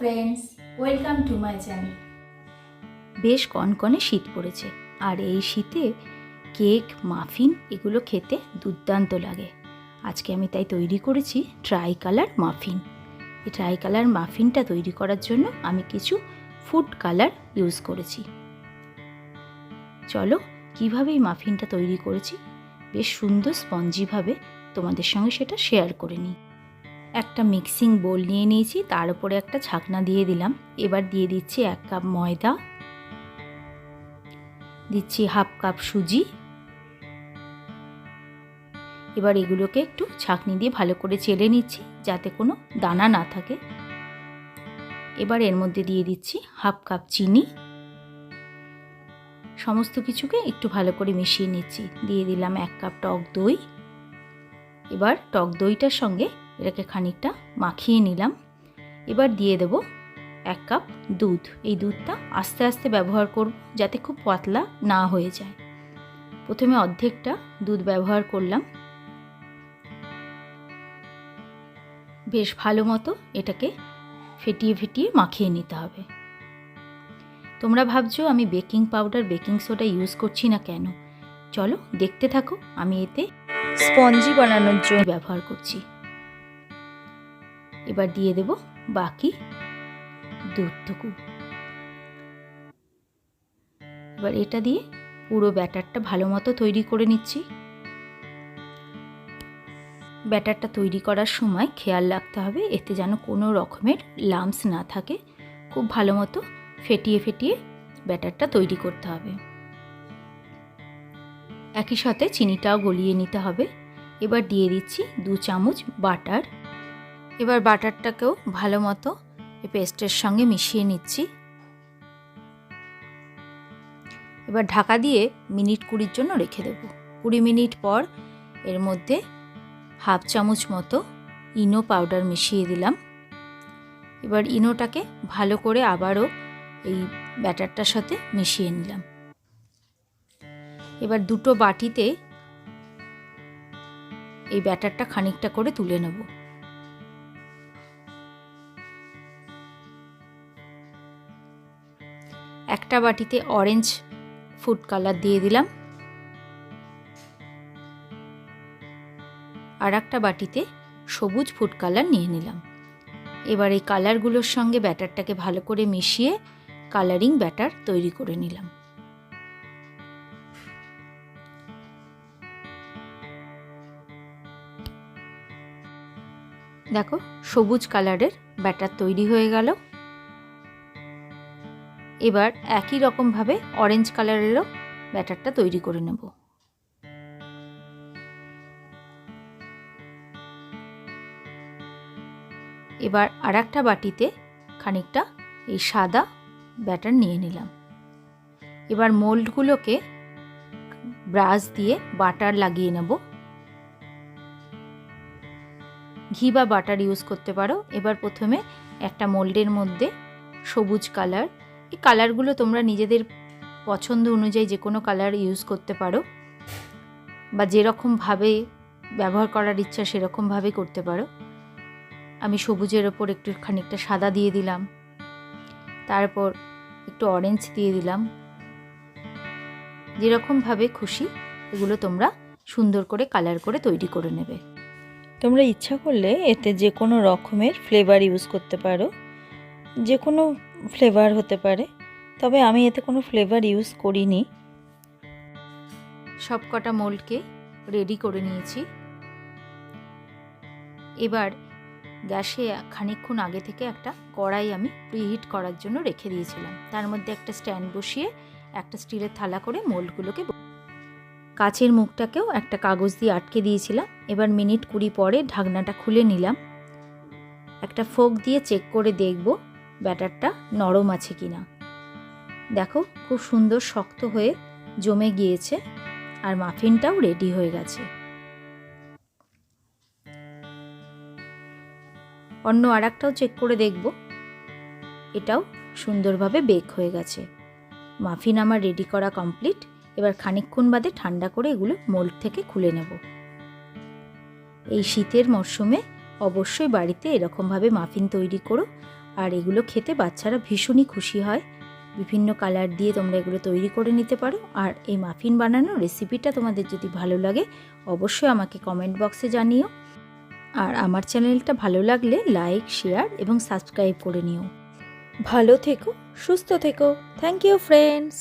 Welcome to my channel বেশ কনকনে শীত পড়েছে, আর এই শীতে কেক, মাফিন এগুলো খেতে দুর্দান্ত লাগে। আজকে আমি তাই তৈরি করেছি ট্রাই কালার মাফিন। এই ট্রাই কালার মাফিনটা তৈরি করার জন্য আমি কিছু ফুড কালার ইউজ করেছি। চলো, কীভাবে এই মাফিনটা তৈরি করেছি? বেশ সুন্দর স্পঞ্জিভাবে তোমাদের সঙ্গে সেটা শেয়ার করে নিই। একটা মিক্সিং বোল নিয়ে নিয়েছি, তার উপরে একটা ছাকনা দিয়ে দিলাম। এবার দিয়ে দিচ্ছি এক কাপ ময়দা। দিচ্ছি হাফ কাপ সুজি। এবার এগুলোকে একটু ছাকনি দিয়ে ভালো করে চেলে নিচ্ছি, যাতে কোনো দানা না থাকে। এবার এর মধ্যে দিয়ে দিচ্ছি হাফ কাপ চিনি। সমস্ত কিছুকে একটু ভালো করে মিশিয়ে নিচ্ছি। দিয়ে দিলাম এক কাপ টক দই। এবার টক দইটার সঙ্গে এটাকে খানিকটা মাখিয়ে নিলাম। এবার দিয়ে দেব এক কাপ দুধ। এই দুধটা আস্তে আস্তে ব্যবহার করব যাতে খুব পাতলা না হয়ে যায়। প্রথমে অর্ধেকটা দুধ ব্যবহার করলাম। বেশ ভালো মতো এটাকে ফেটিয়ে ফেটিয়ে মাখিয়ে নিতে হবে। তোমরা ভাবছ আমি baking powder, baking soda use করছি না কেন? চলো দেখতে থাকো, আমি এতে স্পঞ্জি বানানোর জন্য ব্যবহার করছি। এবার দিয়ে দেব বাকি দুধটুকু। এবার এটা দিয়ে পুরো ব্যাটারটা ভালো মতো তৈরি করে নিচ্ছি। ব্যাটারটা তৈরি করার সময় খেয়াল রাখতে হবে, এতে যেন কোনো রকমের লামস না থাকে। খুব ভালো মতো ফেটিয়ে ফেটিয়ে ব্যাটারটা তৈরি করতে হবে। একই সাথে চিনিটাও গলিয়ে নিতে হবে। এবার দিয়ে দিচ্ছি দু চামচ বাটার। এবার বাটারটাকেও ভালো মতো পেস্টের সঙ্গে মিশিয়ে নিচ্ছি। এবার ঢাকা দিয়ে মিনিট কুড়ির জন্য রেখে দেব। কুড়ি মিনিট পর এর মধ্যে হাফ চামচ মতো ইনো পাউডার মিশিয়ে দিলাম। এবার ইনোটাকে ভালো করে আবারও এই ব্যাটারটার সাথে মিশিয়ে নিলাম। এবার দুটো বাটিতে এই ব্যাটারটা খানিকটা করে তুলে নেব। একটা বাটিতে অরেঞ্জ ফুড কালার দিয়ে দিলাম। আর একটা বাটিতে সবুজ ফুড কালার নিয়ে নিলাম। এবার এই কালারগুলোর সঙ্গে ব্যাটারটাকে ভালো করে মিশিয়ে কালারিং ব্যাটার তৈরি করে নিলাম। দেখো, সবুজ কালারের ব্যাটার তৈরি হয়ে গেল। এবার একই রকমভাবে অরেঞ্জ কালারেরও ব্যাটারটা তৈরি করে নেব। এবার আর একটা বাটিতে খানিকটা এই সাদা ব্যাটার নিয়ে নিলাম। এবার মোল্ডগুলোকে ব্রাশ দিয়ে বাটার লাগিয়ে নেব। ঘি বা বাটার ইউজ করতে পারো। এবার প্রথমে একটা মোল্ডের মধ্যে সবুজ কালার এই কালারগুলো তোমরা নিজেদের পছন্দ অনুযায়ী যে কোনো কালার ইউজ করতে পারো বা যেরকমভাবে ব্যবহার করার ইচ্ছা সেরকমভাবে করতে পারো। আমি সবুজের ওপর একটু খানিকটা সাদা দিয়ে দিলাম, তারপর একটু অরেঞ্জ দিয়ে দিলাম। যেরকমভাবে খুশি এগুলো তোমরা সুন্দর করে কালার করে তৈরি করে নেবে। তোমরা ইচ্ছা করলে এতে যে কোনো রকমের ফ্লেভার ইউজ করতে পারো। যে কোনো ফ্লেভার হতে পারে, তবে আমি এতে কোনো ফ্লেভার ইউজ করিনি। সব কটা মোল্ডকে রেডি করে নিয়েছি। এবার গ্যাসে খানিকক্ষণ আগে থেকে একটা কড়াই আমি প্রিহিট করার জন্য রেখে দিয়েছিলাম। তার মধ্যে একটা স্ট্যান্ড বসিয়ে একটা স্টিলের থালা করে মোল্ডগুলোকে কাচের মুখটাকেও একটা কাগজ দিয়ে আটকে দিয়েছিলাম। এবার মিনিট কুড়ি পরে ঢাকনাটা খুলে নিলাম। একটা ফোক দিয়ে চেক করে দেখব ব্যাটারটা নরম আছে কি না দেখো, খুব সুন্দর শক্ত হয়ে জমে গিয়েছে আর মাফিনটাও রেডি হয়ে গেছে। অন্য আর একটাও চেক করে দেখব। এটাও সুন্দরভাবে বেক হয়ে গেছে। মাফিন আমার রেডি করা কমপ্লিট এবার খানিকক্ষণ বাদে ঠান্ডা করে এগুলো মোল্ড থেকে খুলে নেব। এই শীতের মরশুমে অবশ্যই বাড়িতে এরকমভাবে মাফিন তৈরি করো। আর এগুলো খেতে বাচ্চারা ভীষণই খুশি হয়। বিভিন্ন কালার দিয়ে তোমরা এগুলো তৈরি করে নিতে পারো। আর এই মাফিন বানানোর রেসিপিটা তোমাদের যদি ভালো লাগে, অবশ্যই আমাকে কমেন্ট বক্সে জানিও। আর আমার চ্যানেলটা ভালো লাগলে লাইক শেয়ার এবং সাবস্ক্রাইব করে নিও। ভালো থেকো, সুস্থ থেকো। Thank you friends